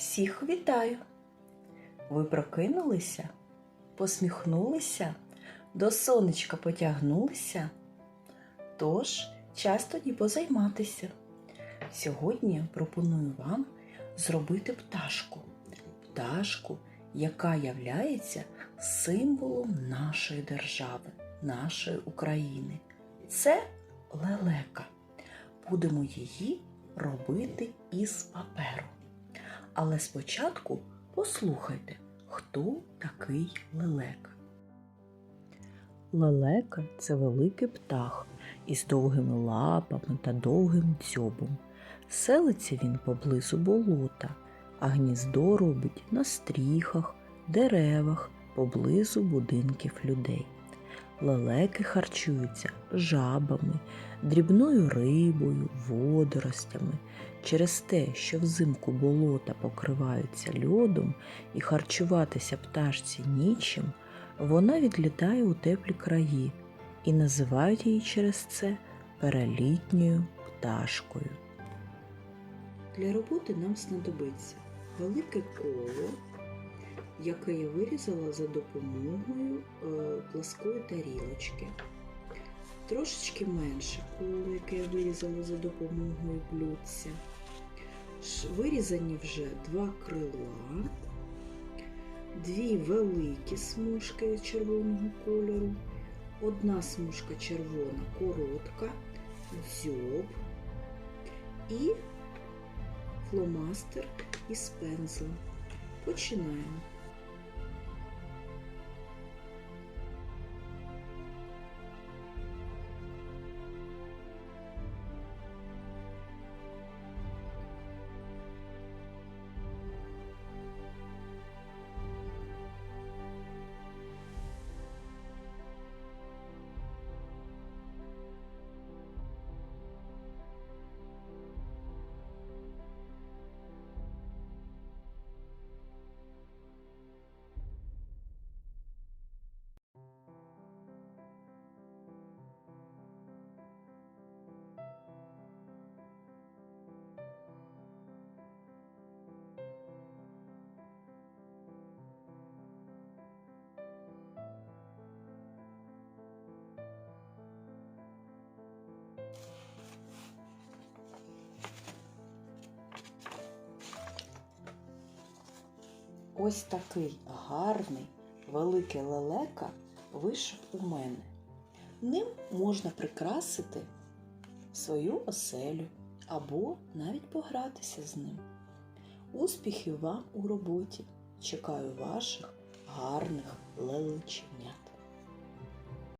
Всіх вітаю! Ви прокинулися, посміхнулися, до сонечка потягнулися. Тож, час тоді позайматися. Сьогодні пропоную вам зробити пташку. Пташку, яка являється символом нашої держави, нашої України. Це лелека. Будемо її робити із паперу. Але спочатку послухайте, хто такий лелека. Лелека це великий птах із довгими лапами та довгим дзьобом. Селиться він поблизу болота, а гніздо робить на стріхах, деревах, поблизу будинків людей. Лелеки харчуються жабами, дрібною рибою, водоростями. Через те, що взимку болота покриваються льодом і харчуватися пташці нічим, вона відлітає у теплі краї і називають її через це перелітньою пташкою. Для роботи нам знадобиться велике коло, яке я вирізала за допомогою е, пласкої тарілочки. Трошечки менше коло, яке я вирізала за допомогою блюдця. Вирізані вже два крила, дві великі смужки червоного кольору, одна смужка червона коротка, дзьоб і фломастер із пензлем. Починаємо. Ось такий гарний великий лелека вийшов у мене. Ним можна прикрасити свою оселю або навіть погратися з ним. Успіхів вам у роботі! Чекаю ваших гарних лелеченят!